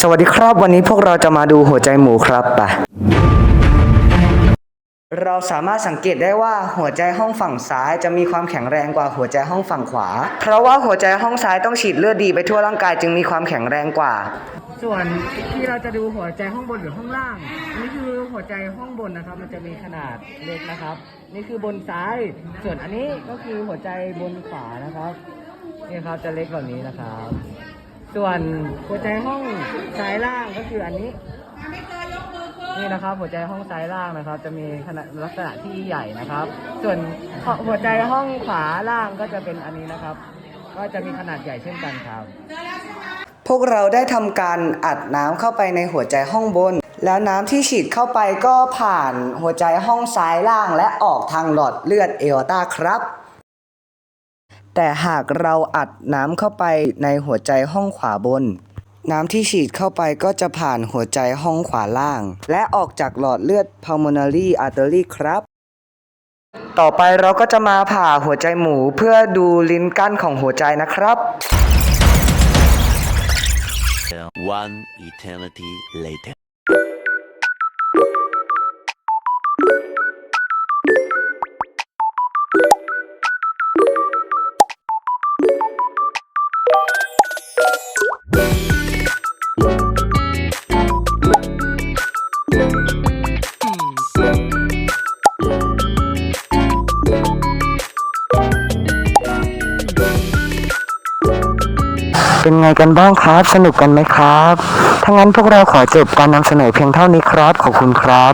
สวัสดีครับวันนี้พวกเราจะมาดูหัวใจหมูครับไปเราสามารถสังเกตได้ว่าหัวใจห้องฝั่งซ้ายจะมีความแข็งแรงกว่าหัวใจห้องฝั่งขวา เพราะว่าหัวใจห้องซ้ายต้องฉีดเลือดดีไปทั่วร่างกายจึงมีความแข็งแรงกว่า ส่วนที่เราจะดูหัวใจห้องบนหรือห้องล่าง นี่คือหัวใจห้องบนนะครับ มันจะมีขนาดเล็กนะครับ นี่คือบนซ้าย ส่วนอันนี้ก็คือหัวใจบนขวานะครับนี่ครับจะเล็กกว่านี้นะครับ ส่วนหัวใจห้องซ้ายล่างก็คืออันนี้ นี่นะครับ หัวใจห้องซ้ายล่างนะครับ จะมีขนาดลักษณะที่ใหญ่นะครับ ส่วนหัวใจห้องขวาล่างก็จะเป็นอันนี้นะครับ ก็จะมีขนาดใหญ่เช่นกันครับ พวกเราได้ทำการอัดน้ำเข้าไปในหัวใจห้องบน แล้วน้ำที่ฉีดเข้าไปก็ผ่านหัวใจห้องซ้ายล่าง และออกทางหลอดเลือดเอวตาครับ แต่หากเราอัดน้ำเข้าไปในหัวใจห้องขวาบน น้ำที่ฉีดเข้าไปก็จะผ่านหัวใจห้องขวาล่าง และออกจากหลอดเลือด pulmonary artery ครับ ต่อไปเราก็จะมาผ่าหัวใจหมูเพื่อดูลิ้นกั้นของหัวใจนะครับ One eternity later. เป็นไงกันบ้างครับ สนุกกันไหมครับ ถ้างั้นพวกเราขอจบการนำเสนอเพียงเท่านี้ครับ ขอบคุณครับ